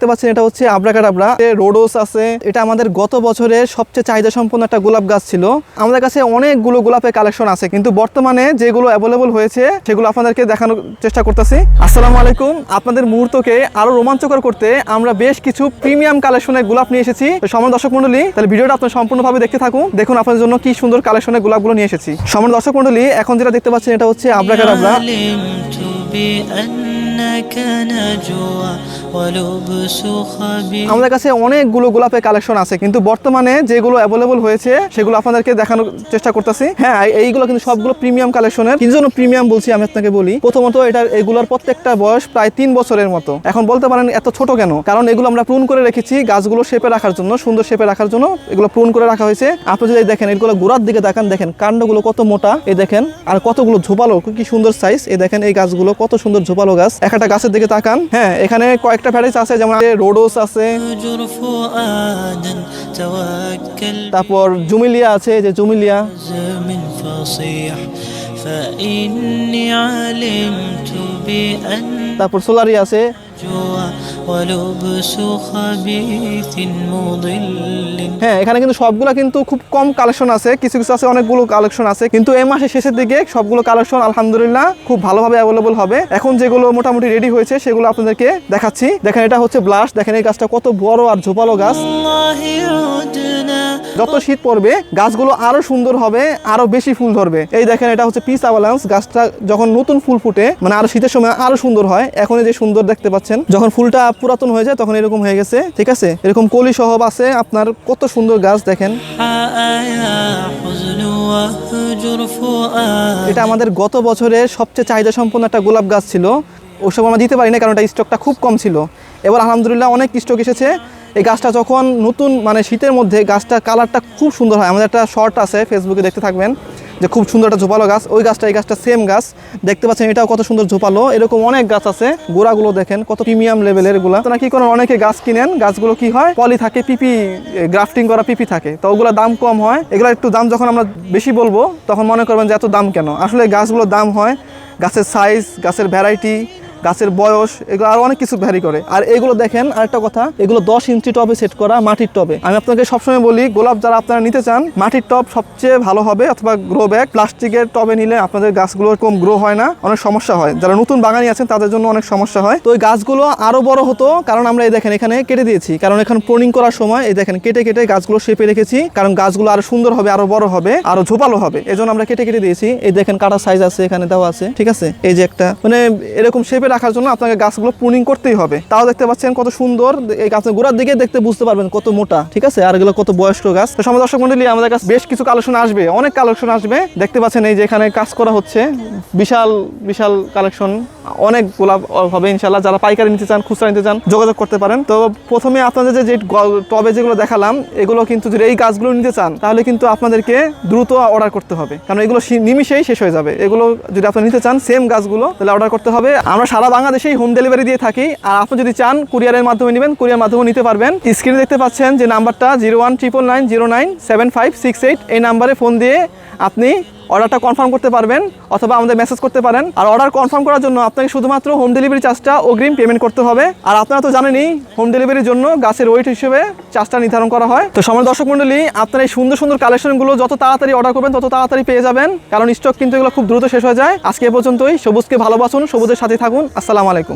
দেখতে পাচ্ছেন এটা হচ্ছে আব্রাকাডাবরা। রোডোস আছে। এটা আমাদের গত বছরের সবচেয়ে চাহিদা সম্পন্ন একটা গোলাপ গাছ ছিল। আমাদের কাছে অনেকগুলো গোলাপের কালেকশন আছে, কিন্তু বর্তমানে যেগুলো অ্যাভেলেবল হয়েছে, সেগুলো আপনাদেরকে দেখানোর চেষ্টা করতেছি। আসসালামু আলাইকুম। আপনাদের মুহূর্তকে আরও রোমাঞ্চকর করতে আমরা বেশ কিছু প্রিমিয়াম কালেকশনের গোলাপ নিয়ে এসেছি। সমান দর্শক মন্ডলী তাহলে ভিডিওটা আপনার সম্পূর্ণভাবে দেখতে থাকুন। দেখুন আপনাদের জন্য কি সুন্দর কালেকশনের গোলাপগুলো নিয়ে এসেছি। সমান দর্শক মন্ডলী এখন যেটা দেখতে পাচ্ছেন এটা হচ্ছে আব্রাকাডাবরা। আমাদের কাছে অনেকগুলো গোলাপের কালেকশন আছে, কিন্তু বর্তমানে যেগুলো অ্যাভেলেবল হয়েছে, সেগুলো আপনাদেরকে দেখানোর চেষ্টা করতেছি। হ্যাঁ এইগুলো কিন্তু সবগুলো প্রিমিয়াম কালেকশনের। কিন্তু জন্য প্রিমিয়াম বলছি, আমি আপনাকে বলি। প্রথমত এটা এগুলোর প্রত্যেকটা বয়স প্রায় তিন বছরের মতো। এখন বলতে পারেন এত ছোট কেন? কারণ এগুলো আমরা প্রুন করে রেখেছি গাছগুলো শেপে রাখার জন্য, সুন্দর শেপে রাখার জন্য। এগুলো প্রুন করে রাখা হয়েছে। আপনি যদি দেখেন, এগুলো গোড়ার দিকে দেখেন দেখেন কাণ্ডগুলো কত মোটা। এ দেখেন, আর কতগুলো ঝোপালো, কি সুন্দর সাইজ এ দেখেন এই গাছগুলো, কত সুন্দর ঝোপালো গাছ। এক একটা গাছের দিকে তাকান। হ্যাঁ এখানে কয়েকটা ভ্যারাইস আছে, যেমন রোডোস আছে। তারপর জুমিলিয়া আছে যে জুমিলিয়া। তারপর সোলারি আছে। হ্যাঁ এখানে কিন্তু সবগুলো কিন্তু খুব কম কালেকশন আছে। কিছু কিছু আছে অনেকগুলো কালেকশন আছে। কিন্তু এই মাসের শেষের দিকে সবগুলো কালেকশন আলহামদুলিল্লাহ খুব ভালোভাবে অ্যাভেলেবল হবে। এখন যেগুলো মোটামুটি রেডি হয়েছে সেগুলো আপনাদেরকে দেখাচ্ছি। দেখেন এটা হচ্ছে ব্লাস্ট দেখেন এই গাছটা কত বড় আর ঝোপালো গাছ। যত শীত পড়বে, গাছগুলো আরও সুন্দর হবে, আরও বেশি ফুল ধরবে। এই দেখেন, এটা হচ্ছে পিস আওয়ালান্স গাছটা যখন নতুন ফুল ফুটে মানে আরও শীতের সময় আরও সুন্দর হয়। এখন যে সুন্দর দেখতে পাচ্ছেন, যখন ফুলটা পুরাতন হয়ে যায়, তখন এরকম হয়ে গেছে, ঠিক আছে? এরকম কলি সহব আছে, আপনার কত সুন্দর গাছ দেখেন। এটা আমাদের গত বছরের সবচেয়ে চাহিদা সম্পন্ন একটা গোলাপ গাছ ছিল। ওসব আমরা দিতে পারি না কারণ এটা স্টকটা খুব কম ছিল। এবার আলহামদুলিল্লাহ অনেক স্টক এসেছে। এই গাছটা যখন নতুন মানে শীতের মধ্যে গাছটার কালারটা খুব সুন্দর হয়। আমাদের একটা শর্ট আছে, ফেসবুকে দেখতে থাকবেন, যে খুব সুন্দর একটা ঝোপালো গাছ। ওই গাছটা, এই গাছটা সেম গাছ। দেখতে পাচ্ছেন এটাও কত সুন্দর ঝোপালো। এরকম অনেক গাছ আছে, গোড়াগুলো দেখেন, কত প্রিমিয়াম লেভেলের এগুলো। আপনারা কি করেন অনেকে গাছ কিনেন, গাছগুলো কি হয়? পলি থাকে পিপি গ্রাফটিং করা পিপি থাকে। তো ওগুলো দাম কম হয়। এগুলো একটু দাম যখন আমরা বেশি বলব, তখন মনে করবেন যে এত দাম কেন? আসলে গাছগুলোর দাম হয় গাছের সাইজ গাছের ভ্যারাইটি গাছের বয়স, এগুলো আরও অনেক কিছু ভ্যারি করে। আর এগুলো দেখেন, আরেকটা কথা, এগুলো দশ ইঞ্চি টবে সেট করা মাটির টবে। আমি আপনাকে সবসময় বলি, গোলাপ যারা আপনারা নিতে চান, মাটির টব সবচেয়ে ভালো হবে অথবা গ্রো ব্যাগ প্লাস্টিকের টবে নিলে আপনাদের গাছগুলো কম গ্রো হয় না, অনেক সমস্যা হয়। যারা নতুন বাগানি আছেন, তাদের জন্য অনেক সমস্যা হয়। তো ওই গাছগুলো আরও বড় হতো, কারণ আমরা এই দেখেন এখানে কেটে দিয়েছি। কারণ এখানে প্রোনিং করার সময় এই দেখেন, কেটে কেটে গাছগুলো শেপে রেখেছি। কারণ গাছগুলো আরও সুন্দর হবে, আরও বড় হবে, আরও ঝোপালো হবে। এই জন্য আমরা কেটে কেটে দিয়েছি। এই দেখেন কাটা সাইজ আছে, এখানে দেওয়া আছে, ঠিক আছে? এই যে একটা মানে এরকম শেপে রাখার জন্য আপনাকে গাছগুলো প্রুনিং করতেই হবে। তাও দেখতে পাচ্ছেন কত সুন্দর এই গাছের গোড়ার দিকে দেখতে বুঝতে পারবেন কত মোটা, ঠিক আছে? আর এগুলো কত বয়স্ক গাছ। তো সময় দর্শক মন্ডলী, আমাদের কাছে বেশ কিছু কালেকশন আসবে, অনেক কালেকশন আসবে। দেখতে পাচ্ছেন এই যে এখানে কাজ করা হচ্ছে, বিশাল বিশাল কালেকশন অনেক গোলাপ হবে ইনশাল্লাহ যারা পাইকারি নিতে চান, খুচরা নিতে চান, যোগাযোগ করতে পারেন। তো প্রথমে আপনাদের যে টবে যেগুলো দেখালাম, এগুলো কিন্তু যদি এই গাছগুলো নিতে চান, তাহলে কিন্তু আপনাদেরকে দ্রুত অর্ডার করতে হবে। কারণ এগুলো নিমিষেই শেষ হয়ে যাবে। এগুলো যদি আপনি নিতে চান সেম গাছগুলো তাহলে অর্ডার করতে হবে। আমরা সারা বাংলাদেশেই হোম ডেলিভারি দিয়ে থাকি। আর আপনি যদি চান কুরিয়ারের মাধ্যমে নেবেন কুরিয়ার মাধ্যমে নিতে পারবেন। স্ক্রিনে দেখতে পাচ্ছেন যে নাম্বারটা zero one triple nine zero nine seven five six eight এই নাম্বারে ফোন দিয়ে আপনি অর্ডারটা কনফার্ম করতে পারবেন অথবা আমাদের মেসেজ করতে পারেন। আর অর্ডার কনফার্ম করার জন্য আপনাকে শুধুমাত্র হোম ডেলিভারি চার্জটা অগ্রিম পেমেন্ট করতে হবে। আর আপনারা তো জানেনই হোম ডেলিভারির জন্য গাছের ওয়েট হিসেবে চার্জটা নির্ধারণ করা হয়। তো সময় দর্শক মণ্ডলী, আপনারা এই সুন্দর সুন্দর কালেকশনগুলো যত তাড়াতাড়ি অর্ডার করবেন, তত তাড়াতাড়ি পেয়ে যাবেন। কারণ স্টক কিন্তু এগুলো খুব দ্রুত শেষ হয়ে যায়। আজকে পর্যন্তই। সবুজকে ভালোবাসুন, সবুজের সাথে থাকুন। আসসালামু আলাইকুম।